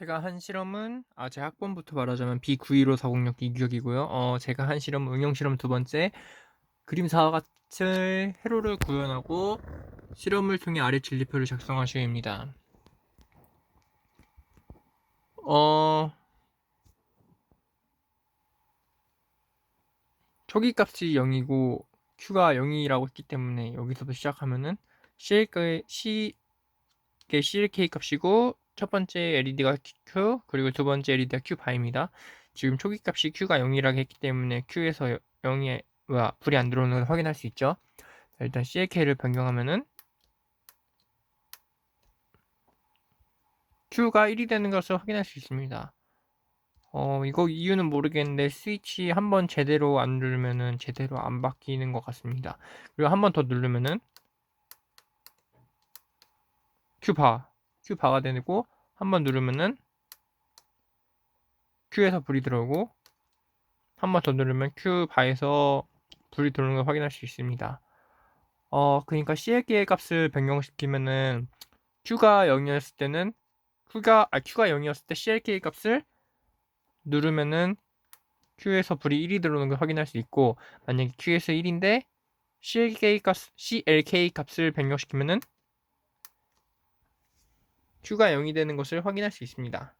제가 한 실험은 아, 제 학번부터 말하자면 B91540역 이규혁이고요. 어, 제가 한 실험은 응용 실험 두 번째 그림사와 같은 회로를 구현하고 실험을 통해 아래 진리표를 작성하시오입니다. 어, 초기 값이 0이고 Q가 0이라고 했기 때문에 여기서부터 시작하면은 CLK, C, 이게 CLK 값이고 첫 번째 LED가 Q 그리고 두 번째 LED가 Q 바입니다. 지금 초기 값이 Q가 0이라고 했기 때문에 Q에서 0이 뭐야 불이 안 들어오는 걸 확인할 수 있죠. 자, 일단 CLK를 변경하면은 Q가 1이 되는 것을 확인할 수 있습니다. 어, 이거 이유는 모르겠는데 스위치 한 번 제대로 안 누르면은 제대로 안 바뀌는 것 같습니다. 그리고 한 번 더 누르면은 Q바, Q바가 되고 한 번 누르면은 Q에서 불이 들어오고 한 번 더 누르면 Q바에서 불이 들어오는 걸 확인할 수 있습니다. 어, 그러니까 CLK의 값을 변경시키면은 Q가 0이었을 때는 Q가 아 Q가 0이었을 때 CLK 값을 누르면은 Q에서 불이 1이 들어오는 걸 확인할 수 있고 만약에 Q에서 1인데 CLK 값 CLK 값을 변경시키면은 Q가 0이 되는 것을 확인할 수 있습니다.